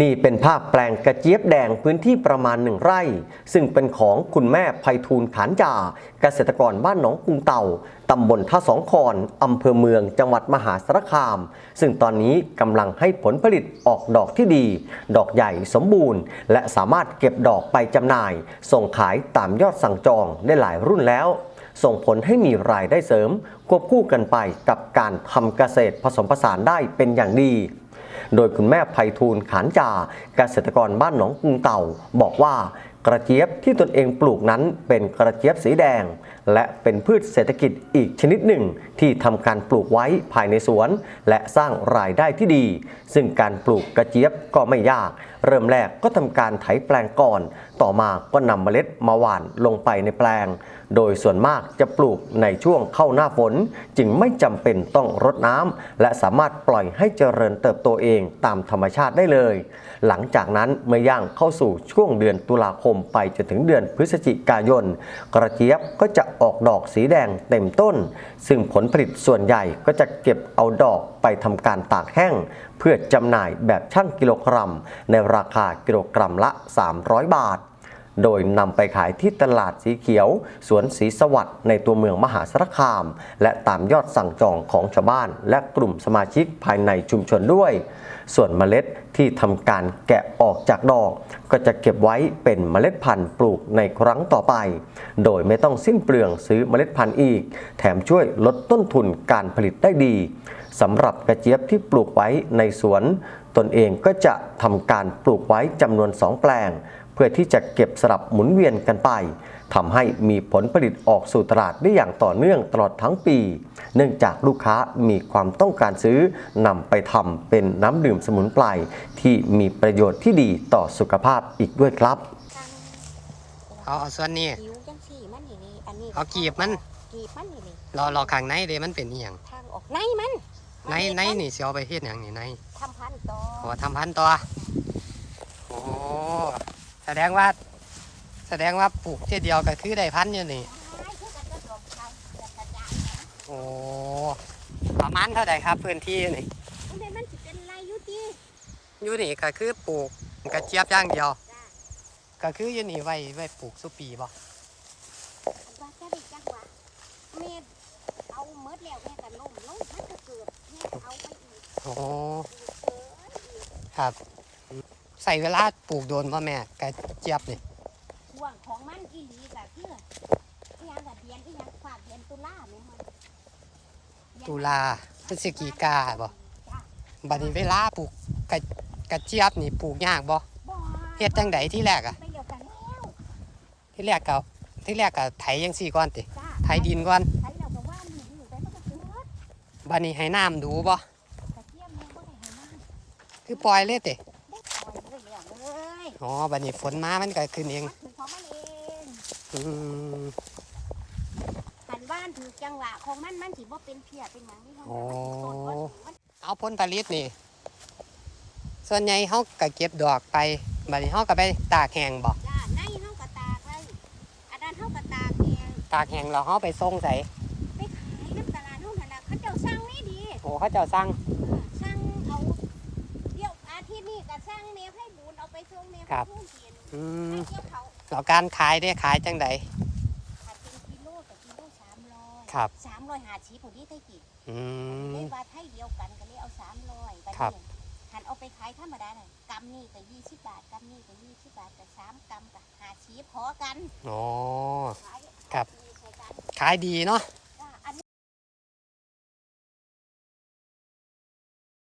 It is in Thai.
นี่เป็นภาพแปลงกระเจี๊ยบแดงพื้นที่ประมาณหนึ่งไร่ ซึ่งเป็นของคุณแม่ไพฑูรย์ขานจ่าเกษตรกรบ้านหนองกุงเต่าตำบลท่าสองคอนอำเภอเมืองจังหวัดมหาสารคาม ซึ่งตอนนี้กำลังให้ผลผลิตออกดอกที่ดี ดอกใหญ่สมบูรณ์ และสามารถเก็บดอกไปจำหน่าย ส่งขายตามยอดสั่งจองได้หลายรุ่นแล้ว ส่งผลให้มีรายได้เสริม ควบคู่กันไปกับการทำเกษตรผสมผสานได้เป็นอย่างดี โดยคุณแม่ไพฑูรย์ขานจาเกษตรกรบ้านหนองกุงเต่า บอกว่ากระเจี๊ยบที่ตนเองปลูกนั้นเป็นกระเจี๊ยบสีแดง และเป็นพืชเศรษฐกิจอีกชนิดหนึ่ง ที่ทำการปลูกไว้ภายในสวน และสร้างรายได้ที่ดี ซึ่งการปลูกกระเจี๊ยบก็ไม่ยาก เริ่มแรกก็ทำการไถแปลงก่อน ต่อมาก็นำเมล็ดมาหว่านลงไปในแปลง โดยส่วนมากจะปลูกในช่วงเข้าหน้าฝน จึงไม่จำเป็นต้องรดน้ำและสามารถปล่อยให้เจริญเติบโตเองตามธรรมชาติได้เลย หลังจากนั้นเมื่อย่างเข้าสู่ช่วงเดือนตุลาคมไปจนถึงเดือนพฤศจิกายน กระเจี๊ยบก็จะออกดอกสีแดงเต็มต้น ซึ่งผลผลิตส่วนใหญ่ก็จะเก็บเอาดอกไปทำการตากแห้ง เพื่อจำหน่ายแบบชั่งกิโลกรัมในราคากิโลกรัมละ 300 บาท โดยนำไปขายที่ตลาดสีเขียว สวนสีสวัสดิ์ในตัวเมืองมหาสารคาม และตามยอดสั่งจองของชาวบ้าน และกลุ่มสมาชิกภายในชุมชนด้วย ส่วนเมล็ดที่ทำการแกะออกจากดอก ก็จะเก็บไว้เป็นเมล็ดพันธุ์ปลูกในครั้งต่อไป โดยไม่ต้องสิ้นเปลืองซื้อเมล็ดพันธุ์อีก แถมช่วยลดต้นทุนการผลิตได้ดีสำหรับกระเจี๊ยบที่ปลูกไว้ในสวน ตนเองก็จะทำการปลูกไว้จำนวนสองแปลง เพื่อที่จะเก็บสลับหมุนเวียนกันไปทำให้มีผลผลิตออกสู่ตลาดได้อย่างต่อเนื่องตลอดทั้งปี เนื่องจากลูกค้ามีความต้องการซื้อนำไปทำเป็นน้ำดื่มสมุนไพรที่มีประโยชน์ที่ดีต่อสุขภาพอีกด้วยครับเอาเอาส่วนนี้หิวจังสี่มันนี่นี่อันนี้เอากีบมันกีบมันนี่นี่รอรอข้างในเด้มันเป็นอีหยังทางออกในมันในในนี่สิเอาไปเฮ็ดหยังนี่ในทำพันธุ์ต่อโอ้ทำพันธุ์ต่อโอ้ แสดงว่า แสดงว่าปลูกเทียเดียวก็คือได้พันธุ์อยู่นี่ใช่คือกันก็ดอกทางกระจายโอ้ประมาณเท่าไหร่ครับพื้นที่นี่มันได้มันสิเป็นไรอยู่ดีอยู่นี่ก็คือปลูกกระเจี๊ยบอย่างเดียวจ้าก็คืออยู่นี่ไว้ไว้ปลูกสุปีบ่ว่าจะได้จังหวะแม่เอาเมดแล้วแม่ก็ล้มลงมันก็เกิดแม่เอาไปอีกโอ้เอออีกครับ ใส่เวลาปลูกโดนพ่อแม่กระเจี๊ยบนี่ห่วงของมันอีหลีก็คืออีหยังกับเดือนอีหยังฝากเดือนตุลาแม่มันเดือนตุลาพฤศจิกาบ่จ้ะบัดนี้เวลาปลูกกระกระเจี๊ยบนี่ปลูกยากบ่บ่เฮ็ดจังไดที่แรกอะไปเดียวกันแล้วที่แรกก็ที่แรกก็ไถยังสี่ก่อนติจ้าไถดินก่อนใช้แล้วก็ว่ามันอยู่ไปมันก็เกิดบัดนี้ให้น้ำดูบ่กระเทียมเนี่ยบ่ได้ให้มันคือปล่อยเลยติ อ๋อบัดนี้ฝนมามันก็ขึ้นเองมันถือของมันเองอืมหันบ้านถือจังหวะของมันมันสิบ่เป็นเพียเป็นหยังนี่มันโอ้ต้นบ่ถือมันเอาผลผลิตนี่ ส่วนใหญ่เฮาก็เก็บดอกไปบัดนี้เฮาก็ไปตากแห้งบ่จ้าในเฮากระตากเลยอันนั้นเฮากระตากแหงตากแห้งแล้วเฮาไปส่งใส่ไปขายน้ำตลาดเฮาหั่นน่ะเขาเจ้าสั่งนี่ดีโอ้เขาเจ้าสั่งเออสั่งเอาเดี๋ยวอาทิตย์นี้ก็สั่งแม่ให้บุญเอา ไปส่งแม่ให้ผู้เขียนอืให้มเกี่ยวเขาแล้วการขายได้ขายจังได ขายเป็นกิโลกับกิโล300ครับ350พอดีไทยกี่อืม เลยว่าไทยเดียวกันก็เลยเอา300บัดครับ นี้หันเอาไปขายธรรมดาน่ะกำนี่ก็20บาทกำนี่ก็20บาทก็สามกำก็50พอกันอ๋อ ขายครับขายดีใช้กันขายดีเนาะข